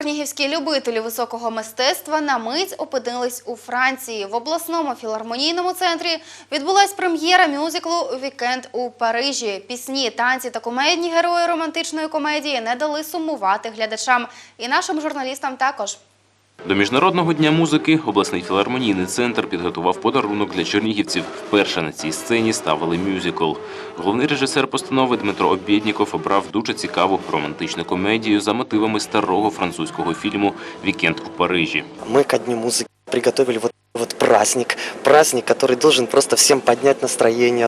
Чернігівські любителі високого мистецтва на мить опинились у Франції. В обласному філармонійному центрі відбулась прем'єра мюзиклу Вікенд у Парижі. Пісні, танці та комедні герої романтичної комедії не дали сумувати глядачам і нашим журналістам також. До міжнародного дня музики обласний філармонійний центр підготував подарунок для чернігівців. Вперше на цій сцені ставили мюзикл. Головний режисер постанови Дмитро Обєдніков обрав дуже цікаву романтичну комедію за мотивами старого французького фільму Вікенд у Парижі. Мы ко Дню музыки приготовили вот, вот праздник. Праздник, который должен просто всем поднять настроение,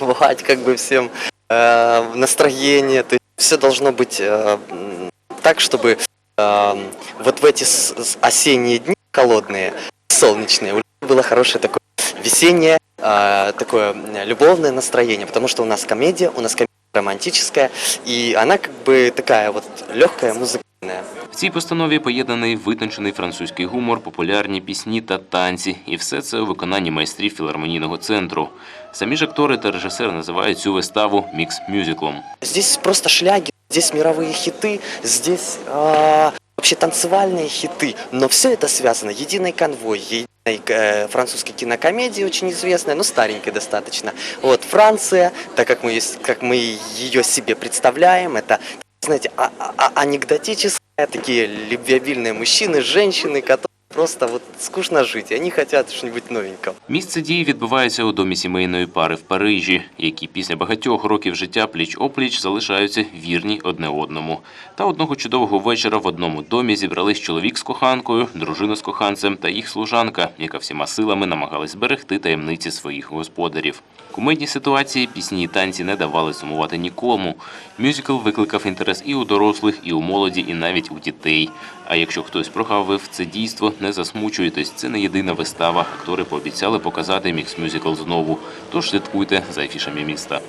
рвать как бы всем э, настроение. То есть все должно быть э, м, так, чтобы э, вот в эти с- с- осенние дни холодные, солнечные, у людей было хорошее такое весеннее, э, такое м, любовное настроение, потому что у нас комедия, у нас комедия романтическая, и она как бы такая вот легкая, музыкальная. В цій постанові поєднаний витончений французький гумор, популярні пісні та танці, і все це у виконанні майстрів філармонійного центру. Самі ж актори та режисер називають цю виставу мікс-мюзиклом. Здесь просто шляги, здесь мировые хиты, здесь а, вообще танцевальные хиты, но все это связано единой конвой, единой э, французской кинокомедии, очень известной, но старенькой достаточно. Вот Франция, так как мы, как мы ее себе представляем, это, знаете, а- а- а- анекдотические такие любвеобильные мужчины, женщины, которые просто вот скучно жить, и они хотят что-нибудь новенького. Місце дії відбувається у домі сімейної пари в Парижі, які після багатьох років життя пліч-опліч залишаються вірні одне одному. Та одного чудового вечора в одному домі зібрались чоловік з коханкою, дружина з коханцем та їх служанка, яка всіма силами намагалась зберегти таємниці своїх господарів. Кумедні ситуації, пісні і танці не давали сумувати нікому. Мюзикл викликав інтерес і у дорослих, і у молоді, і навіть у дітей. А якщо хтось прогавив це дійство, не засмучуйтесь. Це не єдина вистава. Актори пообіцяли показати мікс-мюзикл знову. Тож слідкуйте за афішами міста.